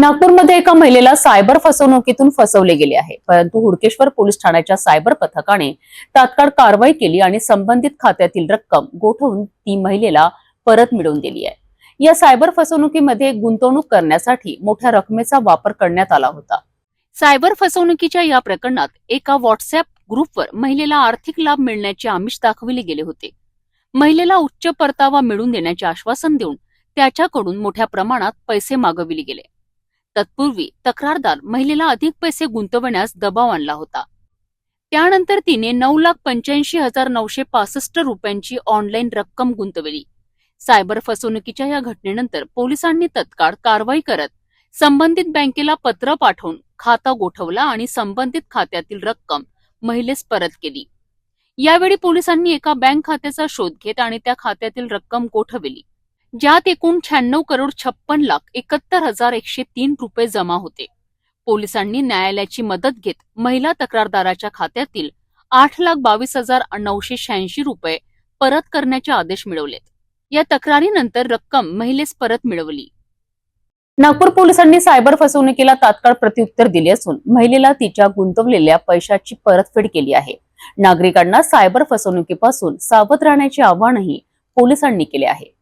नागपूरमध्ये एका महिलेला सायबर फसवणुकीतून फसवले गेले आहे. परंतु हुडकेश्वर पोलीस ठाण्याच्या सायबर पथकाने तात्काळ कारवाई केली आणि संबंधित खात्यातील रक्कम गोठवून ती महिलेला परत मिळवून दिली आहे. या सायबर फसवणुकीमध्ये गुंतवणूक करण्यासाठी मोठ्या रकमेचा वापर करण्यात आला होता. सायबर फसवणुकीच्या या प्रकरणात एका व्हॉट्सअप ग्रुपवर महिलेला आर्थिक लाभ मिळण्याचे आमिष दाखविले गेले होते. महिलेला उच्च परतावा मिळवून देण्याचे आश्वासन देऊन त्याच्याकडून मोठ्या प्रमाणात पैसे मागविले गेले. तत्पूर्वी तक्रारदार महिलेला अधिक पैसे गुंतवण्यास दबाव आणला होता. त्यानंतर तिने नऊ लाख पंच्याऐंशी हजार नऊशे पासष्ट रुपयांची ऑनलाईन रक्कम गुंतवली. सायबर फसवणुकीच्या या घटनेनंतर पोलिसांनी तत्काळ कारवाई करत संबंधित बँकेला पत्र पाठवून खाता गोठवला आणि संबंधित खात्यातील रक्कम महिलेस परत केली. यावेळी पोलिसांनी एका बँक खात्याचा शोध घेत आणि त्या खात्यातील रक्कम गोठविली. ज्यात एकूण शहाण्णव करोड छप्पन लाख एकाहत्तर हजार एकशे तीन रुपये जमा होते. पोलिसांनी न्यायालयाची मदत घेत महिला तक्रारदाराच्या खात्यातील आठ लाख बावीस हजार नऊशे शहाऐंशी रुपये परत करण्याचे आदेश मिळवलेत. या तक्रारीनंतर रक्कम महिलेस परत मिळवली. नागपूर पोलिसांनी सायबर फसवणुकीला तात्काळ प्रत्युत्तर दिले असून महिलेला तिच्या गुंतवलेल्या पैशाची परतफेड केली आहे. नागरिकांना सायबर फसवणुकीपासून सावध राहण्याचे आवाहनही पोलिसांनी केले आहे.